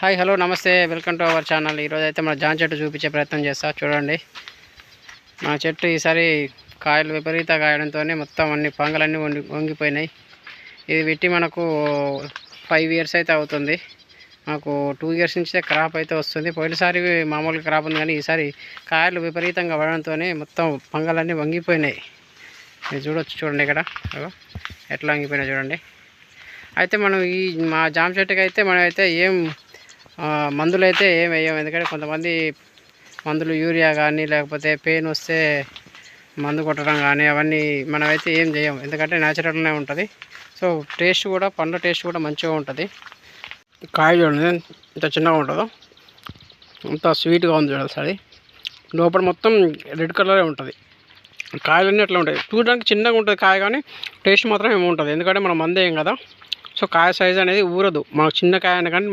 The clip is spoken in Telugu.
హాయ్ హలో నమస్తే. Welcome to our channel. ఈరోజు అయితే మన జాన్ చెట్టు చూపించే ప్రయత్నం చేస్తా. చూడండి. మా చెట్టు ఈసారి కాయలు విపరీత కాయడంతో మొత్తం అన్ని పంగలన్నీ వంగి వంగిపోయినాయి. ఇది పెట్టి మనకు ఫైవ్ ఇయర్స్ అయితే అవుతుంది. మాకు టూ ఇయర్స్ నుంచే క్రాప్ అయితే వస్తుంది. పోయినసారి మామూలుగా క్రాప్ ఉంది కానీ ఈసారి కాయలు విపరీతంగా పడడంతో మొత్తం పంగలన్నీ వంగిపోయినాయి. మీరు చూడొచ్చు చూడండి ఇక్కడ. ఎట్లా వంగిపోయినాయి చూడండి. అయితే మనం ఈ మా జామ చెట్టుకి అయితే మనం అయితే ఏం మందులు అయితే ఏం వేయం. ఎందుకంటే కొంతమంది మందులు యూరియా కానీ లేకపోతే పెయిన్ వస్తే మందు కొట్టడం కానీ అవన్నీ మనమైతే ఏం చేయం. ఎందుకంటే న్యాచురల్గానే ఉంటుంది. సో టేస్ట్ కూడా పండ్ల టేస్ట్ కూడా మంచిగా ఉంటుంది. కాయ చూడండి ఇంత చిన్నగా ఉంటుందో. అంత స్వీట్గా ఉంది చూడాలి అది లోపల మొత్తం రెడ్ కలరే ఉంటుంది. కాయలన్నీ అట్లా ఉంటాయి. చూడడానికి చిన్నగా ఉంటుంది కాయ కానీ టేస్ట్ మాత్రం ఏమి ఉంటుంది ఎందుకంటే మనం మందేం కదా. సో కాయ సైజ్ అనేది ఊరదు. మనకు చిన్న కాయ అయినా కానీ